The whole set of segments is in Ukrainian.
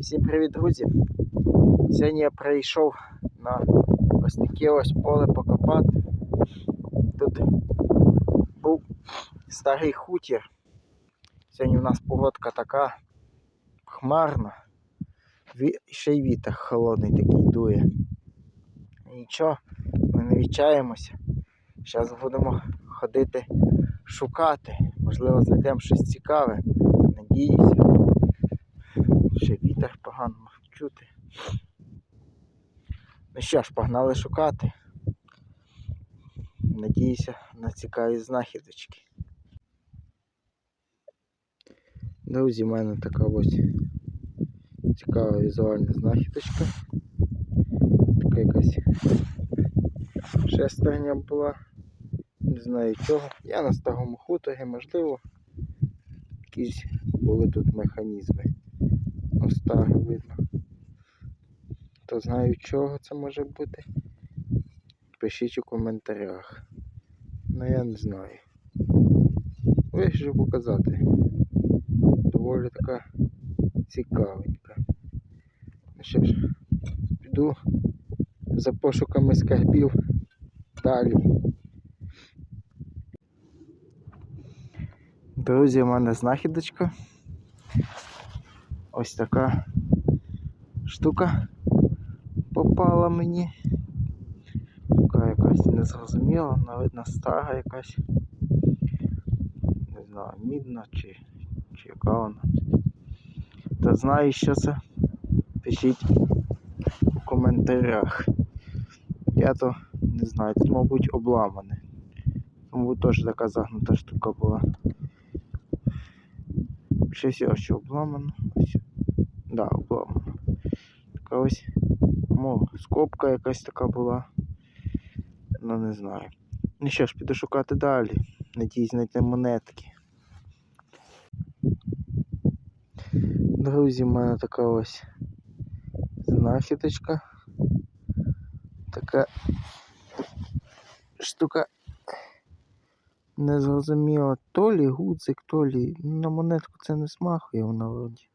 Всім привіт, друзі! Сьогодні я прийшов на ось таке ось поле покопати. Тут був старий хутір. Сьогодні в нас погодка така хмарна. Ще й вітер холодний такий дує. Нічого, ми не відчаємося. Зараз будемо ходити шукати. Можливо, знайдемо щось цікаве. Надіюся. Ще вітер погано чути. Ну що ж, погнали шукати. Надіюся на цікаві знахідочки. Друзі, в мене така ось цікава візуальна знахідочка. Така якась шестерня була. Не знаю чого. Я на старому хуторі, можливо, якісь були тут механізми. Ну, видно. Хто знає чого це може бути? Пишіть у коментарях. Ну я не знаю. Вирішив показати. Доволі така цікавенька. Ну що ж, піду за пошуками скарбів далі. Друзі, у мене знахідочка. Ось така штука попала мені. Така якась незрозуміла, але видно стара якась. Не знаю, мідна чи, чи яка вона. Хто знає, що це, пишіть у коментарях. Я то не знаю, тут, мабуть, обламане. Мабуть, теж така загнута штука була. Щось ось що обламано. Да, обламано. Така ось мо, скобка якась така була. Ну не знаю. Ну що ж, піду шукати далі. Надіюсь знайти монетки. Друзі, в мене така ось знахідочка. Така штука не зрозуміло, то лі гудзик, то лі. Ну, на монетку це не смахує вона вроді.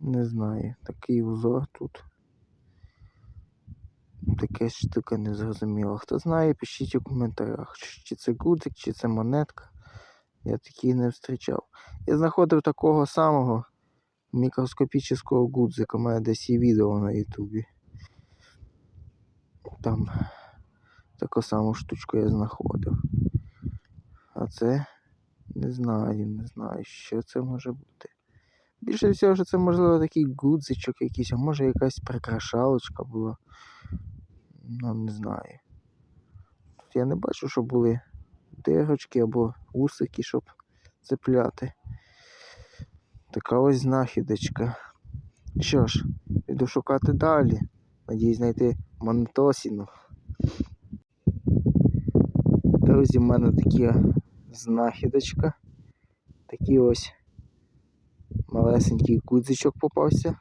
Не знаю. Такий узор тут. Таке штука не зрозуміла. Хто знає, пишіть у коментарях, чи це гудзик, чи це монетка. Я такий не зустрічав. Я знаходив такого самого мікроскопічного гудзика. У мене десь є відео на ютубі. Там таку саму штучку я знаходив. А це не знаю, не знаю, що це може бути. Більше всього, що це можливо такий гудзичок якийсь, а може якась прикрашалочка була. Ну, не знаю. Тут я не бачу, що були дирочки або усики, щоб цепляти. Така ось знахідочка. Що ж, піду шукати далі. Надіюсь знайти монетосіну. Друзі, в мене такі знахідочка. Такий ось малесенький гудзичок попався.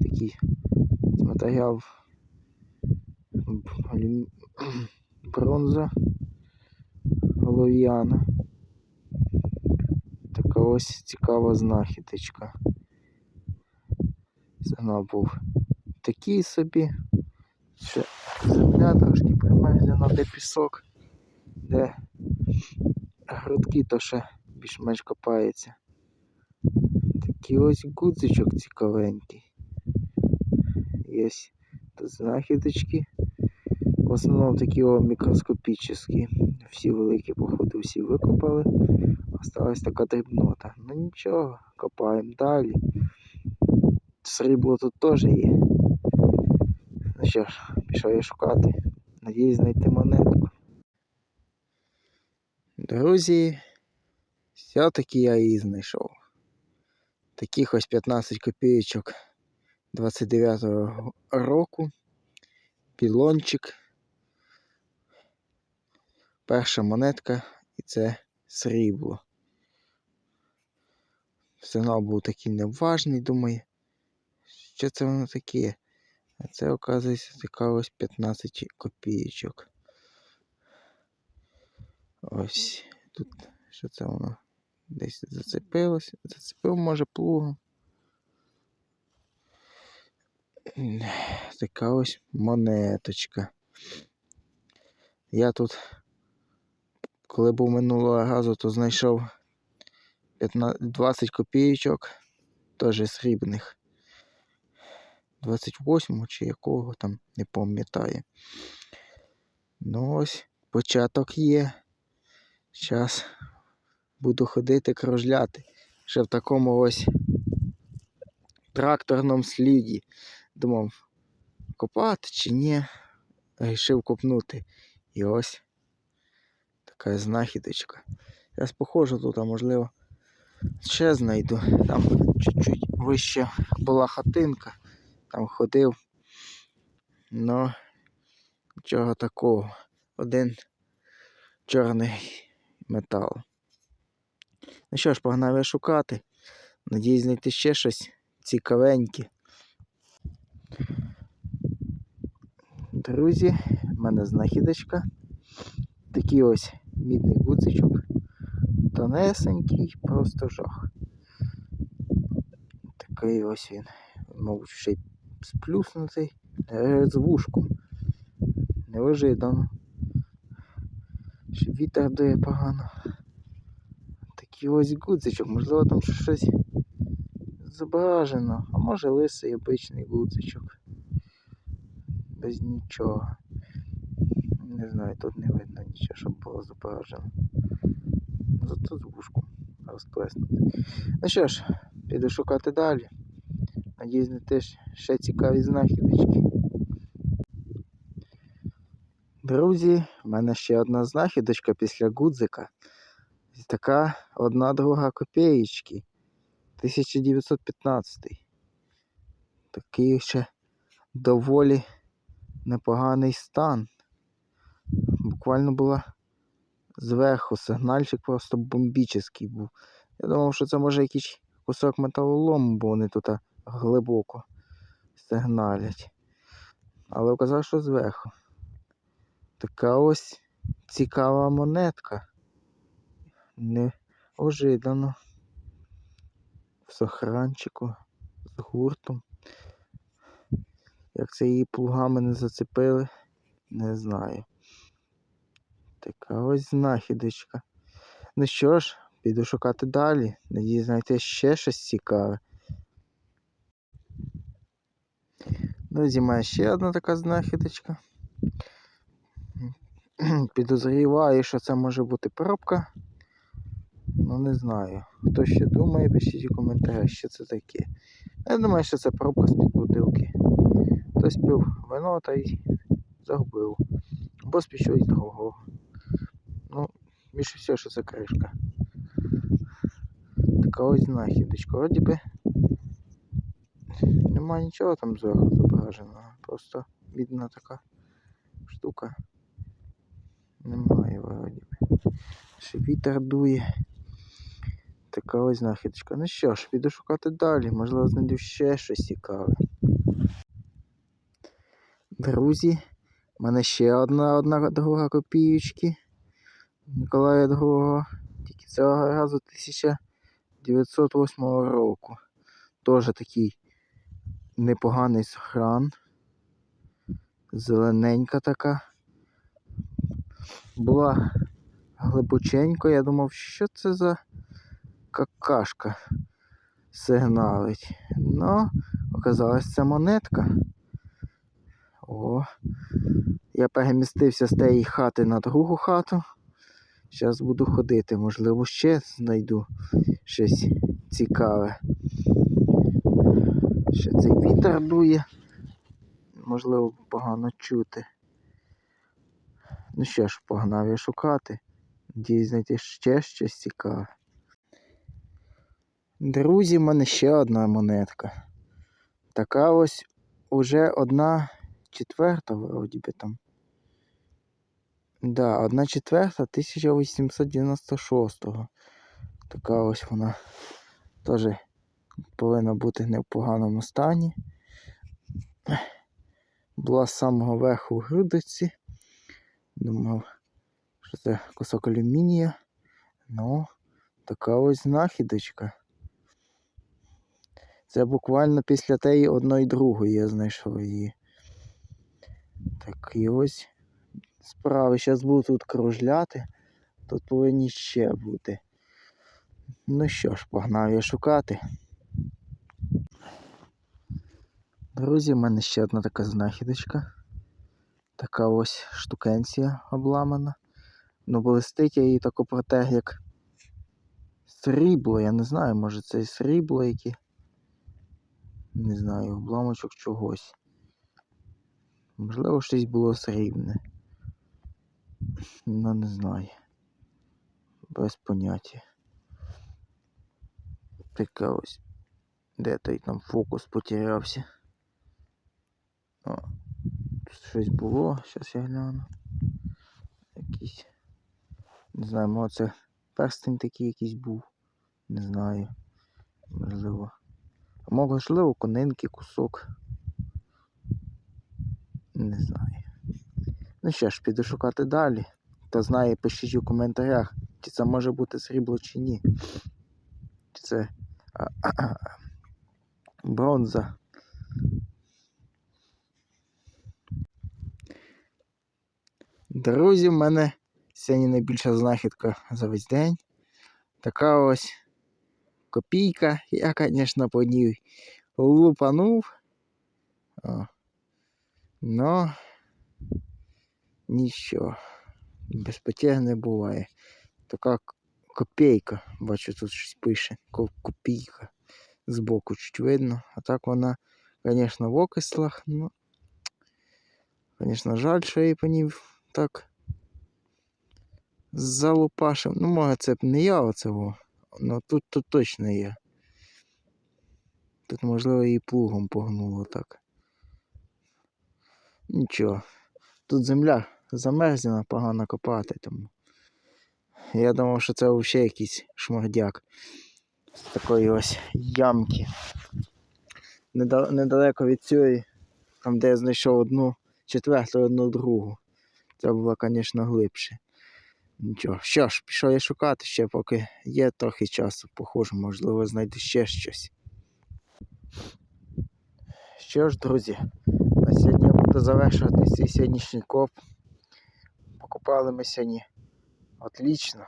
Такий матеріал бронза голов'яна. Така ось цікава знахідочка. Сигнал був такий собі. Ще земля трошки примерзена, де пісок, де грудки то ще більш-менш копається. Такий ось гудзичок цікавенький. Є тут знахідочки. В основному такі о, мікроскопічні. Всі великі, походу, всі викопали. Осталась така дрібнота. Ну нічого, копаємо далі. Срібло тут теж є. Ну що ж, пішов я шукати. Надіюсь знайти монетку. Друзі, все-таки я її знайшов. Таких ось 15 копійочок 29-го року. Пілончик. Перша монетка і це срібло. Сигнал був такий неважний, думаю, що це воно таке. А це, оказується, така ось 15 копійочок. Ось тут що це воно десь зацепилось. Зацепив, може, плугом. Така ось монеточка. Я тут, коли був минулого разу, то знайшов 15, 20 копійочок, теж срібних. 28 чи якого там, не пам'ятаю. Ну ось, початок є. Зараз буду ходити кружляти. Ще в такому ось тракторному сліді. Думав, копати чи ні. Рішив копнути. І ось така знахідочка. Зараз походжу тут, а можливо, ще знайду. Там чуть-чуть вище була хатинка. Там ходив. Ну, нічого такого. Один чорний метал. Ну що ж, погнав я шукати. Надіюсь знайти ще щось цікавеньке. Друзі, в мене знахідочка. Такий ось мідний гудзичок. Тонесенький, просто жах. Такий ось він. Мабуть, ще й сплюснутий з вушком. Неожиданно. Ще вітер дує погано. Такий ось гудзичок, можливо там щось зображено, а може лисий обичний гудзичок. Без нічого. Не знаю, тут не видно нічого, щоб було зображено. Зато з вушком розплеснути. Ну що ж, піду шукати далі. Надіюсь, знайти ще цікаві знахідочки. Друзі, в мене ще одна знахідочка після гудзика. Така одна друга копеєчки. 1915. Такий ще доволі непоганий стан. Буквально була зверху сигнальчик просто бомбічний був. Я думав, що це може якийсь кусок металолому, бо вони тут глибоко сигналять. Але вказав, що зверху. Така ось цікава монетка. Неожиданно. В сохранчику з гуртом. Як це її плугами не зацепили, не знаю. Така ось знахідочка. Ну що ж, піду шукати далі. Надіюсь знайти ще щось цікаве. Друзі, має ще одна така знахідочка. Підозріваю, що це може бути пробка. Ну не знаю. Хто ще думає, пишіть у коментарях, що це таке. Я думаю, що це пробка з-під бутилки. Хтось пив вино та й загубив. Або з чогось другого. Ну, більше всього, що це кришка. Така ось знахідочка. Вроді би нема нічого там зверху зображеного. Просто бідна така штука. Немає вроді. Ще вітер дує. Така ось знахідочка. Ну що ж, піду шукати далі, можливо, знайду ще щось цікаве. Друзі, в мене ще одна одна друга копієчки Ніколая II. Тільки цього разу 1908 року. Теж такий непоганий сохран. Зелененька така. Була глибоченько, я думав, що це за какашка сигналить. Ну, оказалось, це монетка. О, я перемістився з тієї хати на другу хату. Зараз буду ходити, можливо, ще знайду щось цікаве. Ще цей вітер дує. Можливо, погано чути. Ну що ж, погнав я шукати. Надіюсь знайти ще щось цікаве. Друзі, в мене ще одна монетка. Така ось уже одна четверта, вроді би там. Да, одна четверта 1896-го. Така ось вона теж повинна бути не в поганому стані. Була з самого верху в грудиці. Думав, що це кусок алюмінія. Ну, така ось знахідочка. Це буквально після тієї одної другої я знайшов її. Так, і ось справи. Зараз буду тут кружляти. Тут повинні ще бути. Ну що ж, погнав я шукати. Друзі, в мене ще одна така знахідочка. Така ось штукенція обламана. Ну, блистить я її тако протег, як срібло, я не знаю, може це і срібло яке. Не знаю, обламочок чогось. Можливо, щось було срібне. Ну, не знаю. Без поняття. Така ось. Де той там фокус потерявся? О, щось було, зараз я гляну. Якийсь. Не знаю, може це перстень такий якийсь був. Не знаю. Можливо. Можливо, конинки, кусок. Не знаю. Ну що ж, піду шукати далі. Хто знає, пишіть у коментарях, чи це може бути срібло чи ні. Чи це а, а, а, бронза. Друзі, в мене сьогодні найбільша знахідка за весь день. Така ось копійка. Я, звісно, по ній лупанув. О. Но нічого. Без потерь не буває. Така копійка. Бачу, тут щось пише. Ко- Копійка. Збоку чуть видно. А так вона, звісно, в окислах. Ну, звісно, жаль, що я її по ній так залупашив. Ну, може, це б не я оце во. Ну тут, тут точно є. Тут, можливо, її плугом погнуло так. Нічого. Тут земля замерзла, погано копати тому. Я думав, що це взагалі якийсь шмардяк з такої ось ямки. Недалеко від цієї, там де я знайшов одну четверту, одну другу. Це було, звісно, глибше. Нічого. Що ж, пішов я шукати ще, поки є трохи часу, похоже, можливо, знайду ще щось. Що ж, друзі, на сьогодні я буду завершувати свій сьогоднішній коп. Покупали ми сьогодні отлично.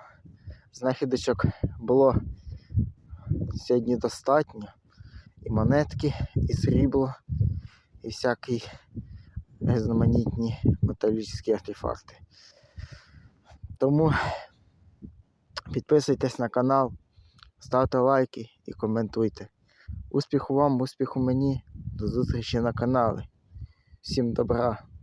Знахідочок було сьогодні достатньо. І монетки, і срібло, і всякі різноманітні металічні артефакти. Тому підписуйтесь на канал, ставте лайки і коментуйте. Успіху вам, успіху мені. До зустрічі на каналі. Всім добра!